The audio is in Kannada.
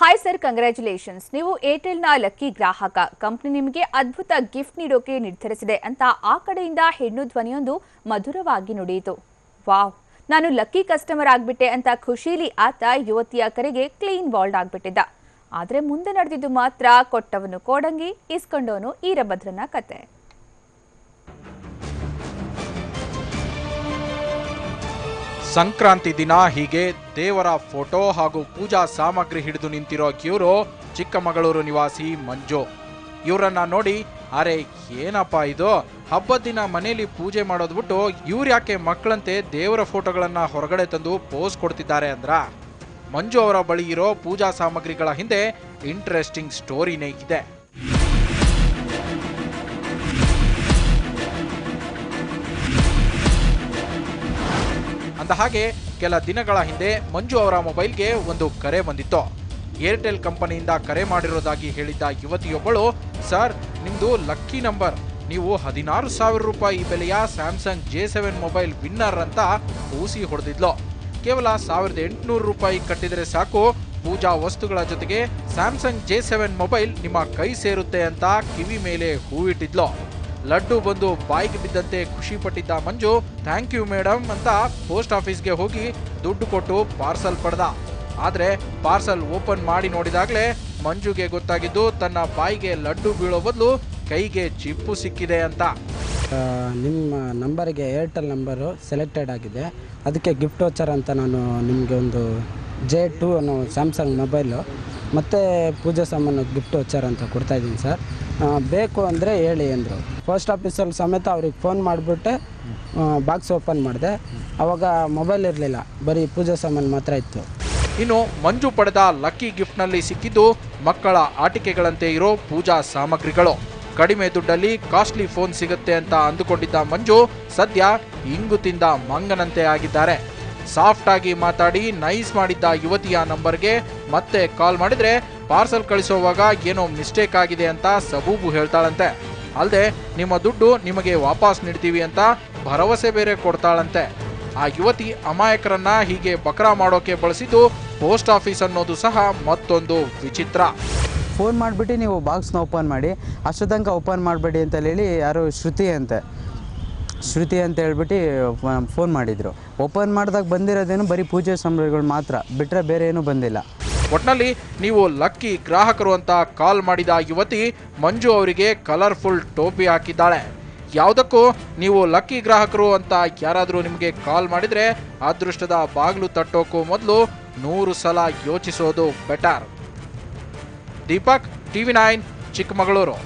ಹಾಯ್ ಸರ್ ಕಂಗ್ರ್ಯಾಚುಲೇಷನ್ಸ್ ನೀವು ಏರ್ಟೆಲ್ನ ಲಕ್ಕಿ ಗ್ರಾಹಕ. ಕಂಪ್ನಿ ನಿಮಗೆ ಅದ್ಭುತ ಗಿಫ್ಟ್ ನೀಡೋಕೆ ನಿರ್ಧರಿಸಿದೆ ಅಂತ ಆ ಕಡೆಯಿಂದ ಹೆಣ್ಣು ಧ್ವನಿಯೊಂದು ಮಧುರವಾಗಿ ನುಡಿಯಿತು. ವಾವ್. ನಾನು ಲಕ್ಕಿ ಕಸ್ಟಮರ್ ಆಗಿಬಿಟ್ಟೆ ಅಂತ ಖುಷಿಲಿ ಆತ ಯುವತಿಯ ಕರೆಗೆ ಕ್ಲೀನ್ ವಾಲ್ಡ್ ಆಗಿಬಿಟ್ಟಿದ್ದ. ಆದರೆ ಮುಂದೆ ನಡೆದಿದ್ದು ಮಾತ್ರ ಕೊಟ್ಟವನು ಕೋಡಂಗಿ, ಇಸ್ಕೊಂಡವನು ಈರಭದ್ರನ ಕತೆ. ಸಂಕ್ರಾಂತಿ ದಿನ ಹೀಗೆ ದೇವರ ಫೋಟೋ ಹಾಗೂ ಪೂಜಾ ಸಾಮಗ್ರಿ ಹಿಡಿದು ನಿಂತಿರೋ ಇವರು ಚಿಕ್ಕಮಗಳೂರು ನಿವಾಸಿ ಮಂಜು. ಇವರನ್ನ ನೋಡಿ, ಅರೆ, ಏನಪ್ಪ ಇದು? ಹಬ್ಬದ ದಿನ ಮನೆಯಲ್ಲಿ ಪೂಜೆ ಮಾಡೋದು ಬಿಟ್ಟು ಇವ್ರು ಯಾಕೆ ಮಕ್ಕಳಂತೆ ದೇವರ ಫೋಟೋಗಳನ್ನ ಹೊರಗಡೆ ತಂದು ಪೋಸ್ ಕೊಡ್ತಿದ್ದಾರೆ ಅಂದ್ರ? ಮಂಜು ಅವರ ಬಳಿ ಇರೋ ಪೂಜಾ ಸಾಮಗ್ರಿಗಳ ಹಿಂದೆ ಇಂಟ್ರೆಸ್ಟಿಂಗ್ ಸ್ಟೋರಿನೇ ಇದೆ. ಅಂದ ಹಾಗೆ ಕೆಲ ದಿನಗಳ ಹಿಂದೆ ಮಂಜು ಅವರ ಮೊಬೈಲ್ಗೆ ಒಂದು ಕರೆ ಬಂದಿತ್ತು. ಏರ್ಟೆಲ್ ಕಂಪನಿಯಿಂದ ಕರೆ ಮಾಡಿರೋದಾಗಿ ಹೇಳಿದ್ದ ಯುವತಿಯೊಬ್ಬಳು, ಸರ್ ನಿಮ್ಮದು ಲಕ್ಕಿ ನಂಬರ್. ನೀವು ಹದಿನಾರು ಸಾವಿರ ರೂಪಾಯಿ ಬೆಲೆಯ Samsung J seven mobile winner ಅಂತ ಕೂಸಿ ಹೊಡೆದಿದ್ಲು. ಕೇವಲ ಸಾವಿರದ ಎಂಟುನೂರು ರೂಪಾಯಿ ಕಟ್ಟಿದರೆ ಸಾಕು. ಪೂಜಾ ವಸ್ತುಗಳ ಜೊತೆಗೆ ಸ್ಯಾಮ್ಸಂಗ್ ಜೆ ಸೆವೆನ್ ಮೊಬೈಲ್ ನಿಮ್ಮ ಕೈ ಸೇರುತ್ತೆ ಅಂತ ಕಿವಿ ಮೇಲೆ ಹೂವಿಟ್ಟಿದ್ಲು. ಲಡ್ಡು ಬಂದು ಬಾಯಿಗೆ ಬಿದ್ದಂತೆ ಖುಷಿ ಪಟ್ಟಿದ್ದ ಮಂಜು ಥ್ಯಾಂಕ್ ಯು ಮೇಡಮ್ ಅಂತ ಪೋಸ್ಟ್ ಆಫೀಸ್ಗೆ ಹೋಗಿ ದುಡ್ಡು ಕೊಟ್ಟು ಪಾರ್ಸಲ್ ಪಡೆದ. ಆದರೆ ಪಾರ್ಸಲ್ ಓಪನ್ ಮಾಡಿ ನೋಡಿದಾಗಲೇ ಮಂಜುಗೆ ಗೊತ್ತಾಗಿದ್ದು ತನ್ನ ಬಾಯಿಗೆ ಲಡ್ಡು ಬೀಳೋ ಬದಲು ಕೈಗೆ ಚಿಪ್ಪು ಸಿಕ್ಕಿದೆ ಅಂತ. ನಿಮ್ಮ ನಂಬರಿಗೆ ಏರ್ಟೆಲ್ ನಂಬರು ಸೆಲೆಕ್ಟೆಡ್ ಆಗಿದೆ. ಅದಕ್ಕೆ ಗಿಫ್ಟ್ ವೋಚರ್ ಅಂತ ನಾನು ನಿಮಗೆ ಒಂದು ಜೆ ಟು ಅನ್ನೋ ಸ್ಯಾಮ್ಸಂಗ್ ಮೊಬೈಲು ಮತ್ತು ಪೂಜೆ ಸಾಮಾನು ಗಿಫ್ಟ್ ವೋಚರ್ ಅಂತ ಕೊಡ್ತಾಯಿದ್ದೀನಿ ಸರ್. ಬೇಕು ಅಂದರೆ ಹೇಳಿ ಅಂದರು. ಪೋಸ್ಟ್ ಆಫೀಸಲ್ಲಿ ಸಮೇತ ಅವ್ರಿಗೆ ಫೋನ್ ಮಾಡಿಬಿಟ್ಟೆ ಬಾಕ್ಸ್ ಓಪನ್ ಮಾಡಿದೆ. ಅವಾಗ ಮೊಬೈಲ್ ಇರಲಿಲ್ಲ. ಬರೀ ಪೂಜಾ ಸಾಮಾನು ಮಾತ್ರ ಇತ್ತು. ಇನ್ನು ಮಂಜು ಪಡೆದ ಲಕ್ಕಿ ಗಿಫ್ಟ್ನಲ್ಲಿ ಸಿಕ್ಕಿದ್ದು ಮಕ್ಕಳ ಆಟಿಕೆಗಳಂತೆ ಇರೋ ಪೂಜಾ ಸಾಮಗ್ರಿಗಳು. ಕಡಿಮೆ ದುಡ್ಡಲ್ಲಿ ಕಾಸ್ಟ್ಲಿ ಫೋನ್ ಸಿಗುತ್ತೆ ಅಂತ ಅಂದುಕೊಂಡಿದ್ದ ಮಂಜು ಸದ್ಯ ಇಂಗು ತಿಂದ ಮಂಗನಂತೆ ಆಗಿದ್ದಾರೆ. ಸಾಫ್ಟ್ ಆಗಿ ಮಾತಾಡಿ ನೈಸ್ ಮಾಡಿದ್ದ ಯುವತಿಯ ನಂಬರ್ಗೆ ಮತ್ತೆ ಕಾಲ್ ಮಾಡಿದ್ರೆ ಪಾರ್ಸಲ್ ಕಳಿಸೋವಾಗ ಏನೋ ಮಿಸ್ಟೇಕ್ ಆಗಿದೆ ಅಂತ ಸಬೂಬು ಹೇಳ್ತಾಳಂತೆ. ಅಲ್ಲದೆ ನಿಮ್ಮ ದುಡ್ಡು ನಿಮಗೆ ವಾಪಸ್ ನೀಡ್ತೀವಿ ಅಂತ ಭರವಸೆ ಬೇರೆ ಕೊಡ್ತಾಳಂತೆ. ಆ ಯುವತಿ ಅಮಾಯಕರನ್ನ ಹೀಗೆ ಬಕ್ರಾ ಮಾಡೋಕೆ ಬಳಸಿದ್ದು ಪೋಸ್ಟ್ ಆಫೀಸ್ ಅನ್ನೋದು ಸಹ ಮತ್ತೊಂದು ವಿಚಿತ್ರ. ಫೋನ್ ಮಾಡಿಬಿಟ್ಟು ನೀವು ಬಾಕ್ಸ್ನ ಓಪನ್ ಮಾಡಿ ಅಷ್ಟು ತನಕ ಓಪನ್ ಮಾಡಬೇಡಿ ಅಂತ ಹೇಳಿ ಯಾರು ಶ್ರುತಿ ಅಂತೆ. ಶ್ರುತಿ ಅಂತ ಹೇಳ್ಬಿಟ್ಟು ಫೋನ್ ಮಾಡಿದರು. ಓಪನ್ ಮಾಡಿದಾಗ ಬಂದಿರೋದೇನು ಬರೀ ಪೂಜೆ ಸಾಮಗ್ರಿಗಳು ಮಾತ್ರ. ಬಿಟ್ಟರೆ ಬೇರೆ ಏನೂ ಬಂದಿಲ್ಲ. ಒಟ್ನಲ್ಲಿ ನೀವು ಲಕ್ಕಿ ಗ್ರಾಹಕರು ಅಂತ ಕಾಲ್ ಮಾಡಿದ ಯುವತಿ ಮಂಜು ಅವರಿಗೆ ಕಲರ್ಫುಲ್ ಟೋಪಿ ಹಾಕಿದ್ದಾಳೆ. ಯಾವುದಕ್ಕೂ ನೀವು ಲಕ್ಕಿ ಗ್ರಾಹಕರು ಅಂತ ಯಾರಾದರೂ ನಿಮಗೆ ಕಾಲ್ ಮಾಡಿದರೆ ಅದೃಷ್ಟದ ಬಾಗಿಲು ತಟ್ಟೋಕ್ಕೂ ಮೊದಲು ನೂರು ಸಲ ಯೋಚಿಸೋದು better Deepak, TV nine, Chikkamagaluru.